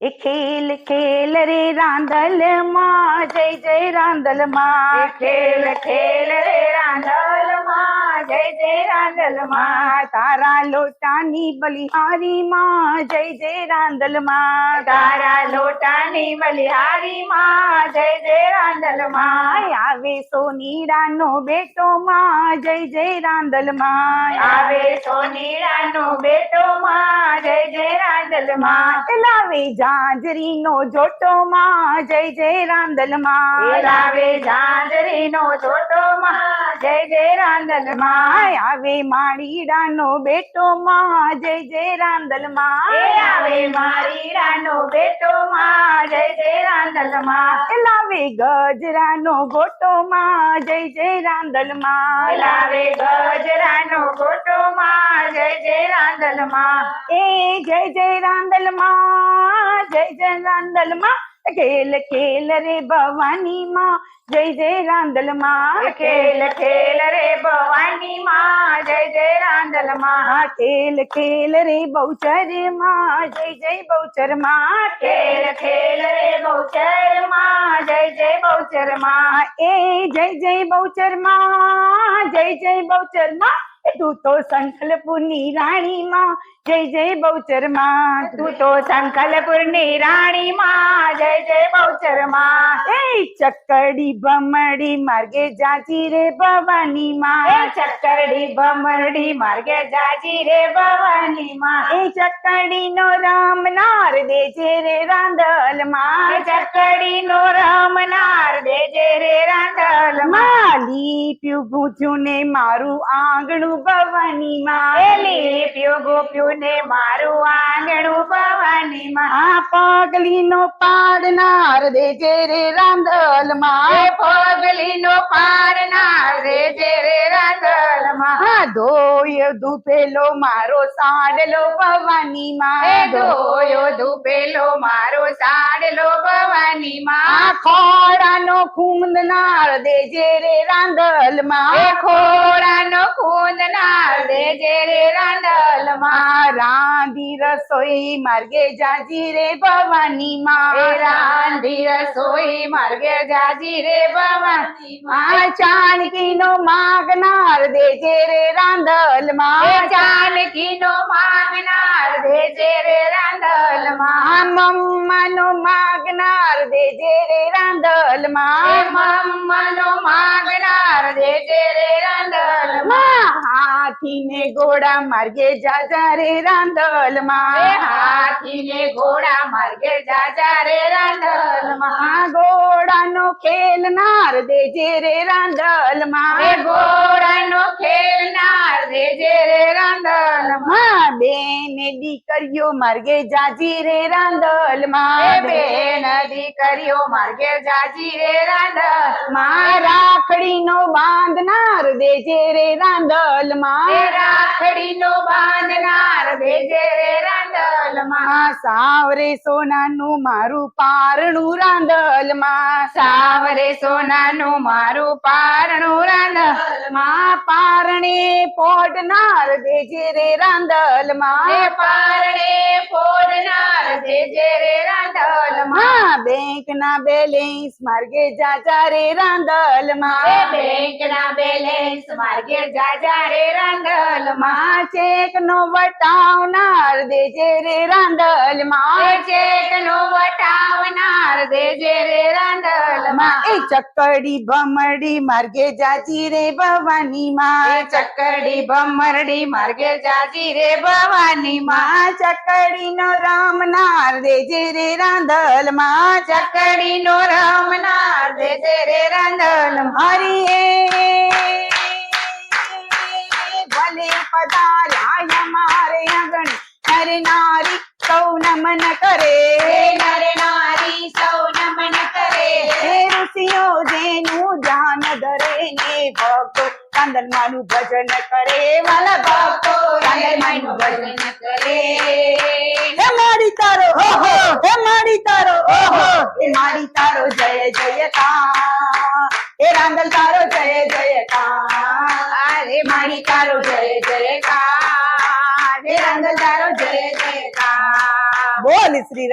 એ ખેલ ખેલ રે રાંધલમાં જય જય રાંદલમાં. ખેલ ખેલ રે રાંધલમાં જય જય રાંધલમાં. તારા લોટાની બલિહારી માં જય જય રાંદલમાં. તારા લોટાની બલિહારી માં જય જય રાંધલમાં. આવે સોનીડાનો બેટો માં જય જય રાંદલમાં. આવે સોનીરાનો બેટો માં જય માં લાવે જાજરીનો જોટો માં જય જય રાંદલમાં લાવે જાજરી નો જોટો માં જય જય રાંદલમાં આવે માળીડા નો બેટો માં જય જય રાંદલમાં આવે માળીડા નો બેટો માં જય જય રાંદલમાં લાવે ગજરાનો ગોટો માં જય જય રાંદલમાં લાવે ગજરાનો ગોટો માં જય જય રાંધલમાં એ જય જય રાંદલમાં જય જય રાંદલમાં ખેલ ખેલ રે ભવાની માં જય જય રાંદલમાં ખેલ ખેલ રે ભવાની માં જય જય રાંદલમાં ખેલ ખેલ રે બહુચરમાં જય જય બહુચરમાં ખેલ ખેલ રે બહુચરમાં જય જય બહુચરમાં એ જય જય બહુચરમાં જય જય બહુચરમાં તું તો સંખલપુરની રાણી માં જય જય બહુચરમાં. તું તો સંકલપુરની રાણી માં જય જય બહુચરમાં. એ ચકડી ભમડી માર્ગે જાજી રે ભવાની એ માં ચક્કરડી ભમરડી માર્ગે જાજી રે ભવાની માં એ ચકડી નો રામ નાર દેજે રે રાંધલ એ માં ચક્કડી નો રમનાર દેજે રે રાંધલમાં માલી પ્યુ ભૂજ્યું ને મારું આંગણું ભવાની માં એલી પ્યો ગોપ્યું ને મારું આંગણું ભવાની માં. પગલી નો પાડનાર દેજે રે રાંધલમાં પગલી નો પારનાર દેજે રે રાંધલમાં ધોયો ધૂપેલો મારો સાડલો ભવાની માં. ધોયો ધૂપેલો મારો સાડલો ભવાની માં. ખોડાનો ખૂંદનાર દેજે રે રાંદલ એ માં ખોડાનો ખૂંદનાર દેજે રે રાંધલમાં રાંધી રસોઈ માર્ગે જાજી રે ભવાની માં. રાંધી રસોઈ માર્ગે જાજી રે ભવાની માં. ચાણકી નો માગનાર દેજે રે રાંધલમાં. ચાણકી નો માંગનાર દેજે રે રાંધલમાં. આ મમ્માનો માગનાર દેજે રે રાંદલ એ માં મમ્મનો માંગનાર દેજે રે રાંધલમાં માં હાથી ને ઘોડા માર્ગે જાજા રે રાંદલમાં. હાથીને ઘોડા માર્ગે જાજા રે રાંદલમાં. ઘોડાનો ખેલનાર દેજે રે રાંદલમાં. ઘોડાનો બેન દીકરીઓ માર્ગે જાજી રે રાંદલમાં બેન દીકરીઓ માર્ગે જાજી રે રાંદલમાં રાખડી નો બાંધનાર દેજે રે રાંદલમાં રાખડી નો બાંધનાર દેજે માં સાવરે સોનાનું મારું પારણું રાંદલમાં. સાવરે સોનાનું મારું પારણું રાંધલમાં પારણે પોડનાર દેજે રે રાંદલમાં. પારણે ફોડનાર દેજે રે રાંધલમાં. બેંક ના બેલેન્સ માર્ગે જાજા રે રાંદલમાં. બેંક ના બેલેન્સ માર્ગે જાજા રે રાંધલમાં. માં ચેક નો વટાવનાર દેજે રે રાંદલ એ માં ચેક નો વટાવનાર દેજે રે રાંધલમાં એ ચકડી ભમડી માર્ગે જાજી રે ભવાની માં ચકડી ભમરડી માર્ગે જાજી રે ભવાની માં ચકડી નો રામનાર દેજે રે રાંદલમાં ચકડી નો રમનાર દેજે રે રાંધલમાં હરિએ ભલે પધાર્યા મારે અગણ નર નારી સૌ નમન કરે। હે નર નારી સૌ નમન કરે। હે ઋષિઓ જેનું ધ્યાન ધરે ને ભક્તો કાંદલ ભજન કરે। વાલા ભક્તો કાંદલ ભજન કરે। હે મારી તારો હો હે। મારી તારો હે મારી તારો જય જયકાર। હે રાંદલ તારો જય જયકાર અરે મારી તારો જય જયકાર